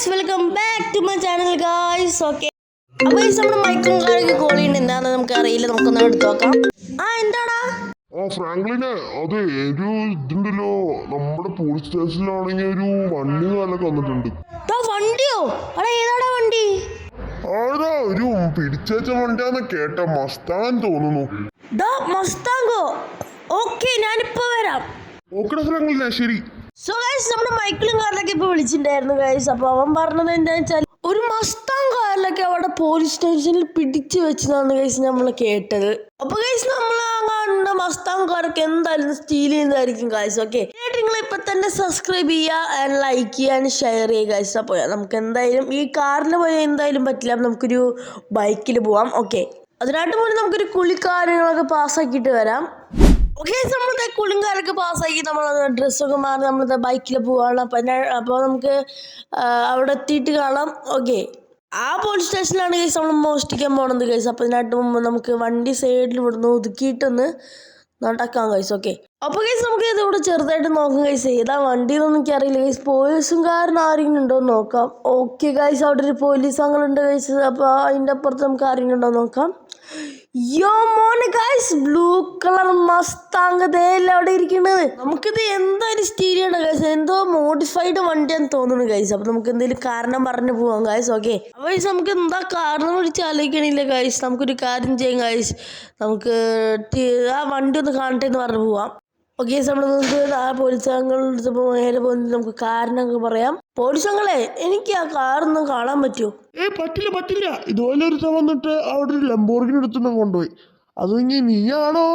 Guys welcome back to my channel guys okay അപ്പൊ guys നമ്മുടെ മൈക്കും കാര്യങ്ങൾ കോൾ ചെയ്യുന്നുണ്ട് എന്താണെന്ന് നമുക്ക് അറിയില്ല. നമുക്കൊന്ന് എടുത്ത് നോക്കാം. ആ എന്താടാ? ഓ ഫ്രാങ്ക്ലിനെ അതെ ഒരു ഇതുണ്ടല്ലോ. നമ്മുടെ പോലീസ് സ്റ്റേഷനിലാണെങ്കിൽ ഒരു വണ്ടി കാലൊക്കെ വന്നിട്ടുണ്ട്. വണ്ടിയോ? അടാ ഏതാടാ വണ്ടി? ആടാ ഒരു പിടിച്ചേച്ച വണ്ടിയാന്ന് കേട്ട മസ്താൻ തോന്നുന്നു. മസ്താങ്കോ. ഓക്കെ ഞാനിപ്പോ വരാം. ഓക്കെ ഫ്രാങ്ക്ലിനെ ശരി. സോ ഗൈസ് നമ്മുടെ മൈക്കിളും കാറിലൊക്കെ ഇപ്പൊ വിളിച്ചിട്ടുണ്ടായിരുന്നു ഗൈസ് അപ്പൊ അവൻ പറഞ്ഞത് എന്താണെന്ന് വെച്ചാൽ ഒരു മസ്താൻ കാറിലൊക്കെ അവിടെ പോലീസ് സ്റ്റേഷനിൽ പിടിച്ചു വെച്ചതാണ് ഗൈസ് നമ്മൾ കേട്ടത്. അപ്പൊ ഗൈസ് നമ്മൾ കാണുന്ന മസ്താൻ കാറൊക്കെ എന്തായാലും സ്റ്റീൽ ചെയ്യുന്നതായിരിക്കും ഗൈസ് ഓക്കെ നിങ്ങൾ ഇപ്പൊ തന്നെ സബ്സ്ക്രൈബ് ചെയ്യുക ലൈക്ക് ചെയ്യുക ആൻഡ് ഷെയർ ചെയ്യുക ഗൈസ് അപ്പോൾ നമുക്ക് എന്തായാലും ഈ കാറിൽ പോയാൽ എന്തായാലും പറ്റില്ല. നമുക്കൊരു ബൈക്കിൽ പോവാം. ഓക്കെ അതിനായിട്ട് മുന്നേ നമുക്കൊരു കുളിക്കാരങ്ങളൊക്കെ പാസ്സാക്കിയിട്ട് വരാം. ഓക്കെ നമ്മളത് കുളിങ്കാരൊക്കെ പാസ്സാക്കി നമ്മൾ ഡ്രസ്സൊക്കെ മാറി നമ്മളത് ബൈക്കിൽ പോവാണ്. അപ്പം അപ്പോൾ നമുക്ക് അവിടെ എത്തിയിട്ട് കാണാം. ഓക്കെ ആ പോലീസ് സ്റ്റേഷനിലാണ് കേസ് നമ്മൾ മോഷ്ടിക്കാൻ പോണത് കേസ് അപ്പം ഇതിനായിട്ട് മുമ്പ് നമുക്ക് വണ്ടി സൈഡിൽ ഇവിടുന്ന് ഒതുക്കിയിട്ടൊന്ന് നടക്കാം കൈസ് ഓക്കെ അപ്പോൾ കേസ് നമുക്ക് ഇതിവിടെ ചെറുതായിട്ട് നോക്കാം കൈസ് ഏതാ വണ്ടി എന്നൊന്നും എനിക്കറിയില്ല കൈസ് പോലീസുകാരൻ ആരെങ്കിലും ഉണ്ടോ എന്ന് നോക്കാം. ഓക്കെ കൈസ് അവിടെ ഒരു പോലീസ് അങ്ങളുണ്ട് കൈസ് അപ്പോൾ അതിന്റെ അപ്പുറത്ത് നമുക്ക് ആരെങ്കിലും ഉണ്ടോ നോക്കാം. യോ മോന് ഗൈസ് ബ്ലൂ കളർ മസ്താങ് ദേല്ല അവിടെ ഇരിക്കുന്നത്? നമുക്കിത് എന്തായാലും സ്റ്റീരിയാണ് ഗൈസ് എന്തോ മോഡിഫൈഡ് വണ്ടിയാന്ന് തോന്നുന്നു ഗൈസ് അപ്പൊ നമുക്ക് എന്തെങ്കിലും കാരണം പറഞ്ഞു പോവാം ഗൈസ് ഓക്കെ ഗൈസ് നമുക്ക് എന്താ കാരണം വിളിച്ച് ആലോചിക്കണില്ല ഗൈസ് നമുക്കൊരു കാര്യം ചെയ്യാം ഗൈസ് നമുക്ക് ആ വണ്ടി ഒന്ന് കാണട്ടെ എന്ന് പറഞ്ഞു പോവാം. ഓക്കെ നമ്മൾ നോക്കുന്നത് ആ പോലീസ് അടുത്ത് നേരെ പോകുന്നത് നമുക്ക് കാരണം പറയാം. പോലീസ് അങ്ങളെ എനിക്ക് ആ കാറൊന്നും കാണാൻ പറ്റുമോ? ഏ പറ്റില്ല പറ്റില്ല. ഇതുപോലെ ഒരു വന്നിട്ട് അവിടെ ഒരു ലംബോർഗിന് എടുത്തുനിന്ന് കൊണ്ടുപോയി. അത് ഇനി നീയാണോ?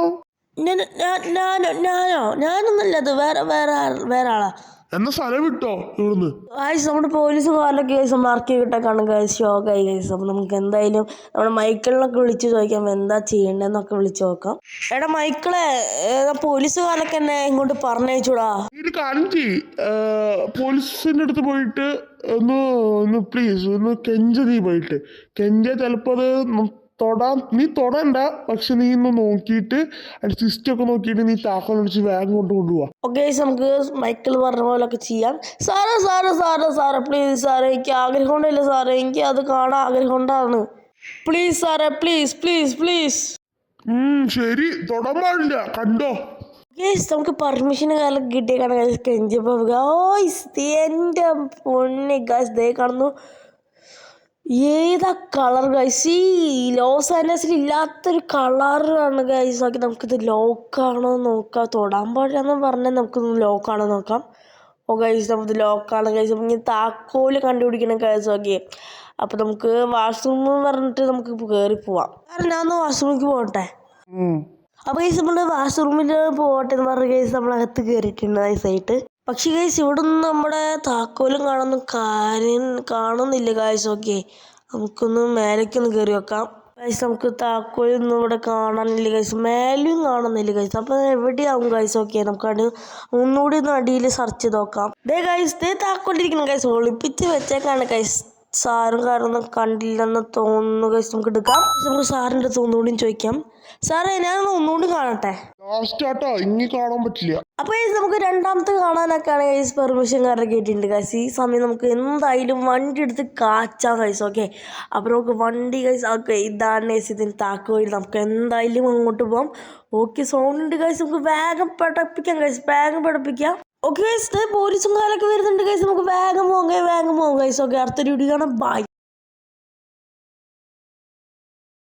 ഞാനോ ഞാനോ? ഞാനൊന്നല്ല അത് വേറെ വേറെ വേറെ ആളാ. എന്നാ സ്ഥലം വിട്ടോ ഇവിടുന്ന്? ഗൈസ് നമ്മുടെ പോലീസ് കാറിലൊക്കെ കേസ് മാർക്ക് ചെയ്തിട്ടൊക്കെയാണ് ഗൈസ് ഷോക്കായി ഗൈസ് അപ്പം നമുക്ക് എന്തായാലും നമ്മുടെ മൈക്കിളിനൊക്കെ വിളിച്ച് ചോദിക്കാം എന്താ ചെയ്യേണ്ടതെന്നൊക്കെ വിളിച്ചു നോക്കാം. എടാ മൈക്കിളെ ഏതാ പോലീസ് കാലൊക്കെ എന്നെ ഇങ്ങോട്ട് പറഞ്ഞയച്ചൂടാ. ഒരു കാര്യം ചെയ് പോലീസിന്റെ അടുത്ത് പോയിട്ട് ഒന്ന് ഒന്ന് പ്ലീസ് ഒന്ന് കെഞ്ച നീ പോയിട്ട്. കെഞ്ച ചിലപ്പോൾ അത് തൊടാൻ നീ തൊടണ്ട പക്ഷെ നീ ഇന്ന് നോക്കിയിട്ട് അതിന്റെ സിസ്റ്റം ഒക്കെ നോക്കിയിട്ട് നീ താക്കോൽ അടിച്ച് വേഗം കൊണ്ട് കൊണ്ടുപോവാ. ഓക്കെ നമുക്ക് മൈക്കിൾ പറഞ്ഞ പോലൊക്കെ ചെയ്യാം. സാറേ സാറേ സാറേ സാറേ പ്ലീസ് സാറേ എനിക്ക് ആഗ്രഹം കൊണ്ടില്ല സാറേ എനിക്ക് അത് കാണാൻ ആഗ്രഹം കൊണ്ടാണ്. പ്ലീസ് സാറേ പ്ലീസ് പ്ലീസ് പ്ലീസ് ഉം ശരി. തൊടാൻ പാടില്ല. കണ്ടോ? ഗേസ് നമുക്ക് പെർമിഷൻ കാലം കിട്ടിയ ഗൈസ് കെഞ്ചപ്പോൾ ഗോയ്സ് എന്റെ പൊണ്ണി ഗൈസ് ദേ കാണുന്നു. ഏതാ കളർ ഗൈസ് ഈ ലോസ് ആൻഡേഴ്സിൽ ഇല്ലാത്തൊരു കളറാണ് ഗൈസ് ഓക്കെ നമുക്കിത് ലോക്കാണോ നോക്കാം. തൊടാൻ പാടില്ലെന്ന് പറഞ്ഞാൽ നമുക്കിത് ലോക്കാണോ നോക്കാം. ഓ ഗൈസ് നമുക്ക് ലോക്കാണ് ഗൈസ് അപ്പം ഇങ്ങനെ താക്കോൽ കണ്ടുപിടിക്കണം ഗൈസ് ഓക്കെ. അപ്പം നമുക്ക് വാഷ്റൂം പറഞ്ഞിട്ട് നമുക്ക് കയറി പോവാം. കാരണം ഞാൻ ഒന്ന് വാഷ്റൂമിലേക്ക് പോകട്ടെ? അപ്പോൾ ഗൈസ് നമ്മൾ വാഷ്റൂമിൽ പോകട്ടെ എന്ന് പറഞ്ഞ ഗൈസ് നമ്മൾ അകത്ത് കയറിയിട്ടുണ്ട് നൈസായിട്ട് പക്ഷേ ഗൈസ് ഇവിടെ നിന്ന് നമ്മുടെ താക്കോലും കാണുന്നു കാര്യം കാണുന്നില്ല ഗൈസ് ഓക്കെ നമുക്കൊന്ന് മേലേക്കൊന്ന് കയറി വെക്കാം ഗൈസ് നമുക്ക് താക്കോലൊന്നും ഇവിടെ കാണാനില്ല ഗൈസ് മേലും കാണുന്നില്ല ഗൈസ് അപ്പോൾ എവിടെയാവും ഗൈസ് ഓക്കെ നമുക്കത് ഒന്നുകൂടി ഒന്ന് അടിയിൽ സെർച്ച് ചെയ്ത് നോക്കാം. ദേ ഗൈസ് ദേ താക്കോലിരിക്കണം ഗൈസ് ഒളിപ്പിച്ച് വെച്ചേക്കാണ് ഗൈസ് സാറും കാരണം കണ്ടില്ലെന്ന് തോന്നുന്നു ഗൈസ് നമുക്ക് എടുക്കാം. നമുക്ക് സാറിന്റെ അടുത്ത് ഒന്നുകൂടിയും ചോദിക്കാം. സാറേ ഞാനൊന്ന് ഒന്നുകൂടി കാണട്ടെ? ലാസ്റ്റ് ആട്ടോ. ഇനി കാണാൻ പറ്റില്ല. അപ്പോൾ നമുക്ക് രണ്ടാമത്തെ കാണാനൊക്കെയാണ് ഗൈസ് പെർമിഷൻ കാരണം കേട്ടിട്ടുണ്ട് ഗൈസ് ഈ സമയം നമുക്ക് എന്തായാലും വണ്ടി എടുത്ത് കാച്ചാം ഗൈസ് ഓക്കെ അപ്പോൾ നമുക്ക് വണ്ടി ഗൈസ് ഓക്കെ ഇതാണ് ഗൈസ് ഇതിന് താക്കോയിൽ നമുക്ക് എന്തായാലും അങ്ങോട്ട് പോകാം ഓക്കെ സൗണ്ട് ഗൈസ് നമുക്ക് വേഗം പഠിപ്പിക്കാം ഗൈസ് വേഗം പഠിപ്പിക്കാം. ഓക്കെ ഗൈസ് പോലീസും കാലൊക്കെ വരുന്നുണ്ട് ഗൈസ് നമുക്ക് വേഗം പോകാം വേഗം പോകാം ഗൈസ് ഓക്കെ അടുത്തൊരു വീഡിയോ കാണാം. ബൈ